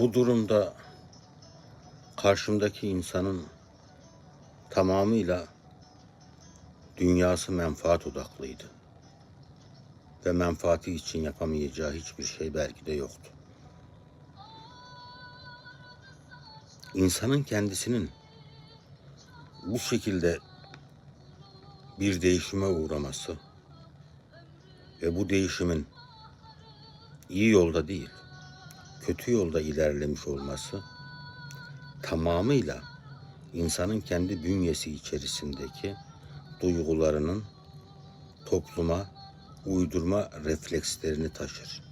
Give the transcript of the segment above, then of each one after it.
Bu durumda karşımdaki insanın tamamıyla dünyası menfaat odaklıydı. Ve menfaati için yapamayacağı hiçbir şey belki de yoktu. İnsanın kendisinin bu şekilde bir değişime uğraması ve bu değişimin iyi yolda değil, kötü yolda ilerlemiş olması tamamıyla insanın kendi bünyesi içerisindeki duygularının topluma uydurma reflekslerini taşır.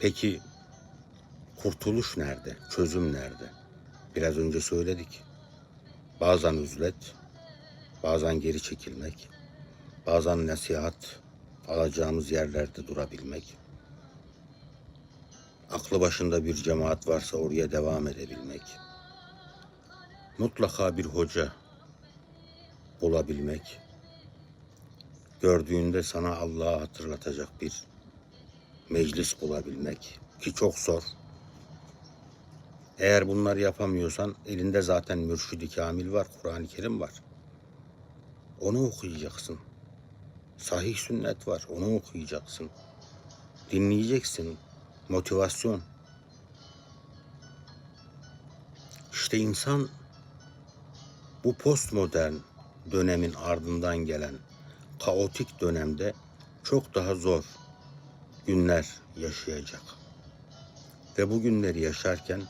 Peki kurtuluş nerede? Çözüm nerede? Biraz önce söyledik. Bazen üzlet, bazen geri çekilmek, bazen nasihat alacağımız yerlerde durabilmek. Aklı başında bir cemaat varsa oraya devam edebilmek. Mutlaka bir hoca bulabilmek. Gördüğünde sana Allah'ı hatırlatacak bir meclis bulabilmek ki çok zor. Eğer bunları yapamıyorsan elinde zaten mürşidi kamil var, Kur'an-ı Kerim var. Onu okuyacaksın. Sahih sünnet var, onu okuyacaksın. Dinleyeceksin. Motivasyon. İşte insan bu postmodern dönemin ardından gelen kaotik dönemde çok daha zor günler yaşayacak. Ve bu günleri yaşarken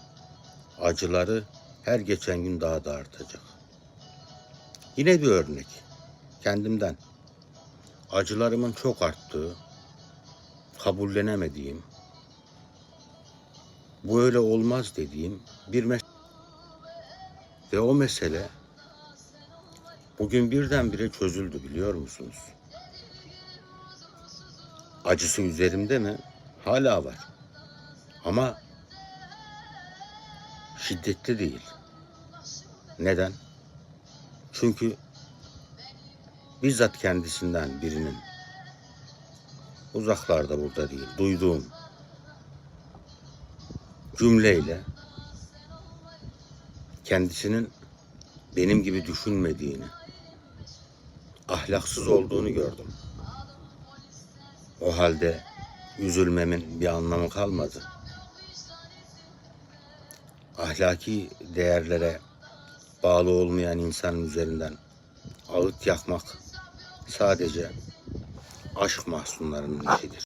acıları her geçen gün daha da artacak. Yine bir örnek kendimden. Acılarımın çok arttığı, kabullenemediğim, bu öyle olmaz dediğim bir mesele. Ve o mesele bugün birdenbire çözüldü biliyor musunuz? Acısı üzerimde mi? Hala var. Ama şiddetli değil. Neden? Çünkü bizzat kendisinden birinin uzaklarda burada değil duyduğum cümleyle kendisinin benim gibi düşünmediğini, ahlaksız olduğunu gördüm. O halde üzülmemin bir anlamı kalmadı. Ahlaki değerlere bağlı olmayan insanın üzerinden ağıt yakmak sadece aşk mahzunlarının işidir.